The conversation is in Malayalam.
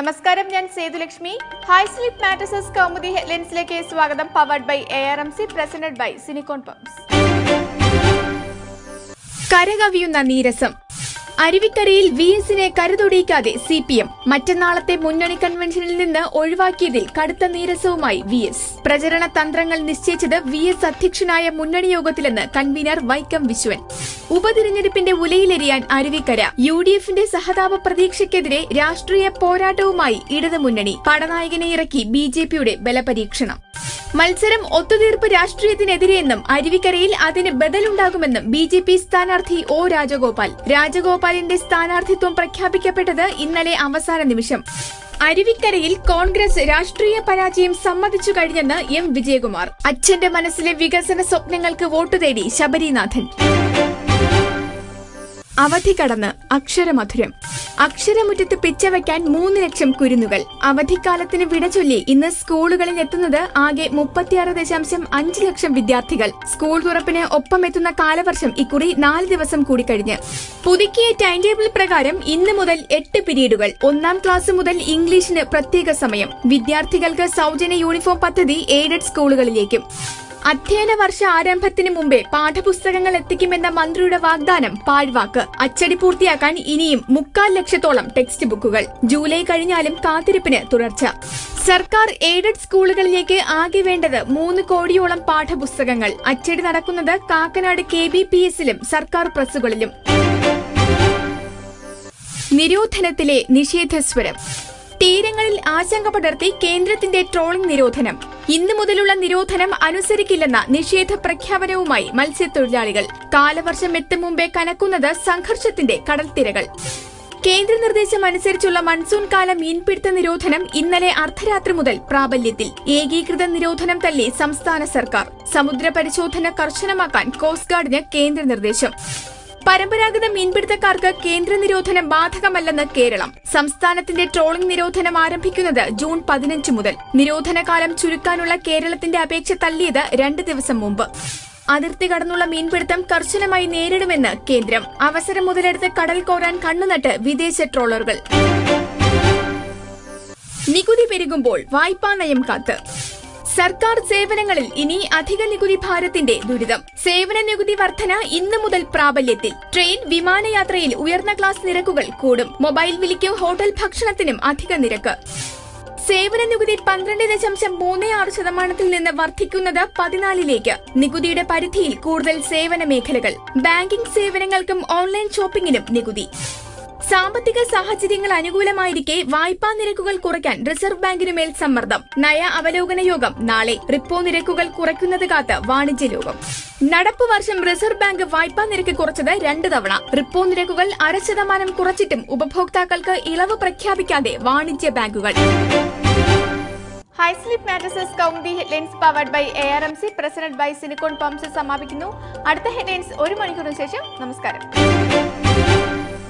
നമസ്കാരം ഞാൻ Sethulakshmi. Hi slip mattresses Kaumudi ഹെഡ്ലൈൻസിലേക്ക് സ്വാഗതം powered by A R M C presented by സിനിക്കോൺ pumps കരകവിയുന്ന നീരസം അരുവിക്കരയിൽ വി എസിനെ കരുതൊടിയിക്കാതെ സി പി എം മറ്റന്നാളത്തെ മുന്നണി കൺവെൻഷനിൽ നിന്ന് ഒഴിവാക്കിയതിൽ കടുത്ത നീരസവുമായി വി എസ് പ്രചരണ തന്ത്രങ്ങൾ നിശ്ചയിച്ചത് വി എസ് അധ്യക്ഷനായ മുന്നണി യോഗത്തിലെന്ന് കൺവീനർ വൈക്കം വിശ്വൻ. ഉപതിരഞ്ഞെടുപ്പിന്റെ ഉലയിലെറിയാൻ അരുവിക്കര. യു ഡി എഫിന്റെ സഹതാപ പ്രതീക്ഷയ്ക്കെതിരെ രാഷ്ട്രീയ പോരാട്ടവുമായി ഇടതുമുന്നണി. പടനായകനെ ഇറക്കി ബി ജെ പിയുടെ ബലപരീക്ഷണം. മത്സരം ഒത്തുതീർപ്പ് രാഷ്ട്രീയത്തിനെതിരെയെന്നും അരുവിക്കരയിൽ അതിന് ബദലുണ്ടാകുമെന്നും ബി ജെ പി സ്ഥാനാർത്ഥി ഒ രാജഗോപാൽ. രാജഗോപാലിന്റെ സ്ഥാനാർത്ഥിത്വം പ്രഖ്യാപിക്കപ്പെട്ടത് ഇന്നലെ അവസാന നിമിഷം. അരുവിക്കരയിൽ കോൺഗ്രസ് രാഷ്ട്രീയ പരാജയം സമ്മതിച്ചു കഴിഞ്ഞെന്ന് എം വിജയകുമാർ. അച്ഛന്റെ മനസ്സിലെ വികസന സ്വപ്നങ്ങൾക്ക് വോട്ടു തേടി ശബരിനാഥൻ. അവധി കടന്ന് അക്ഷരമധുരം. അക്ഷരമുറ്റത്ത് പിച്ചവയ്ക്കാൻ മൂന്ന് ലക്ഷം കുരുന്നുകൾ. അവധിക്കാലത്തിന് വിട ചൊല്ലി ഇന്ന് സ്കൂളുകളിൽ എത്തുന്നത് ആകെ മുപ്പത്തിയാറ് ദശാംശം അഞ്ച് ലക്ഷം വിദ്യാർത്ഥികൾ. സ്കൂൾ തുറപ്പിന് ഒപ്പമെത്തുന്ന കാലവർഷം ഇക്കുറി നാല് ദിവസം കൂടി കഴിഞ്ഞ്. പുതുക്കിയ ടൈം ടേബിൾ പ്രകാരം ഇന്ന് മുതൽ എട്ട് പിരീഡുകൾ. ഒന്നാം ക്ലാസ് മുതൽ ഇംഗ്ലീഷിന് പ്രത്യേക സമയം. വിദ്യാർത്ഥികൾക്ക് സൗജന്യ യൂണിഫോം പദ്ധതി എയ്ഡഡ് സ്കൂളുകളിലേക്കും. അധ്യയന വർഷ ആരംഭത്തിന് മുമ്പേ പാഠപുസ്തകങ്ങൾ എത്തിക്കുമെന്ന മന്ത്രിയുടെ വാഗ്ദാനം പാഴ്വാക്ക്. അച്ചടി പൂർത്തിയാക്കാൻ ഇനിയും മുക്കാൽ ലക്ഷത്തോളം ടെക്സ്റ്റ് ബുക്കുകൾ. ജൂലൈ കഴിഞ്ഞാലും കാത്തിരിപ്പിന് തുടർച്ച. സർക്കാർ എയ്ഡഡ് സ്കൂളുകളിലേക്ക് ആകെ വേണ്ടത് മൂന്ന് കോടിയോളം പാഠപുസ്തകങ്ങൾ. അച്ചടി നടക്കുന്നത് കാക്കനാട് കെ ബി പി എസിലും സർക്കാർ പ്രസ്സുകളിലും. നിരോധനത്തിലെ നിഷേധസ്വരം. തീരങ്ങളിൽ ആശങ്ക പടർത്തി കേന്ദ്രത്തിന്റെ ട്രോളിംഗ് നിരോധനം. ഇന്നു മുതലുള്ള നിരോധനം അനുസരിക്കില്ലെന്ന നിഷേധ പ്രഖ്യാപനവുമായി മത്സ്യത്തൊഴിലാളികൾ. കാലവർഷം എത്തും മുമ്പേ കനക്കുന്നത് സംഘർഷത്തിന്റെ കടൽത്തിരകൾ. കേന്ദ്ര നിർദ്ദേശം അനുസരിച്ചുള്ള മൺസൂൺ കാല മീൻപിടുത്ത നിരോധനം ഇന്നലെ അർദ്ധരാത്രി മുതൽ പ്രാബല്യത്തിൽ. ഏകീകൃത നിരോധനം തള്ളി സംസ്ഥാന സർക്കാർ. സമുദ്ര പരിശോധന കർശനമാക്കാൻ കോസ്റ്റ് ഗാർഡിന് കേന്ദ്ര നിർദ്ദേശം. പരമ്പരാഗത മീൻപിടുത്തക്കാർക്ക് കേന്ദ്ര നിരോധനം ബാധകമല്ലെന്ന് കേരളം. സംസ്ഥാനത്തിന്റെ ട്രോളിംഗ് നിരോധനം ആരംഭിക്കുന്നത് ജൂൺ പതിനഞ്ച് മുതൽ. നിരോധനകാലം ചുരുക്കാനുള്ള കേരളത്തിന്റെ അപേക്ഷ തള്ളിയത് രണ്ട് ദിവസം മുമ്പ്. അതിർത്തി കടന്നുള്ള മീൻപിടുത്തം കർശനമായി നേരിടുമെന്ന് കേന്ദ്രം. അവസരം മുതലെടുത്ത് കടൽ കോരാൻ കണ്ണുനട്ട് വിദേശ ട്രോളറുകൾ. നികുതി പെരുകുമ്പോൾ വായ്പാ നയം കാത്ത്. സർക്കാർ സേവനങ്ങളിൽ ഇനി അധിക നികുതി ഭാരത്തിന്റെ ദുരിതം. സേവന നികുതി വർധന ഇന്നു മുതൽ പ്രാബല്യത്തിൽ. ട്രെയിൻ വിമാനയാത്രയിൽ ഉയർന്ന ക്ലാസ് നിരക്കുകൾ കൂടും. മൊബൈൽ വിളിക്കും ഹോട്ടൽ ഭക്ഷണത്തിനും അധിക നിരക്ക്. സേവന നികുതി പന്ത്രണ്ട് ദശാംശം മൂന്ന് ആറ് ശതമാനത്തിൽ നിന്ന് വർദ്ധിക്കുന്നത് പതിനാലിലേക്ക്. നികുതിയുടെ പരിധിയിൽ കൂടുതൽ സേവന മേഖലകൾ. ബാങ്കിംഗ് സേവനങ്ങൾക്കും ഓൺലൈൻ ഷോപ്പിംഗിനും നികുതി. സാമ്പത്തിക സാഹചര്യങ്ങൾ അനുകൂലമായിരിക്കെ വായ്പാ നിരക്കുകൾ കുറയ്ക്കാൻ റിസർവ് ബാങ്കിന് മേൽ സമ്മർദ്ദം. നയ അവലോകന യോഗം നാളെ റിപ്പോ നിരക്കുകൾ കുറയ്ക്കുന്നത് കാത്ത് വാണിജ്യ ലോകം. നടപ്പ് വർഷം റിസർവ് ബാങ്ക് വായ്പാ നിരക്ക് കുറച്ചത് രണ്ട് തവണ. റിപ്പോ നിരക്കുകൾ അര ശതമാനം കുറച്ചിട്ടും ഉപഭോക്താക്കൾക്ക് ഇളവ് പ്രഖ്യാപിക്കാതെ വാണിജ്യ ബാങ്കുകൾ. Hi slip mattresses Kaumudi headlines powered by A R M C president by സിനിക്കോൺ pumps സമാപിക്കുന്നു. അടുത്ത ഹെഡ്ലൈൻസ് ഒരു മണിക്കൂറിന് ശേഷം നമസ്കാരം.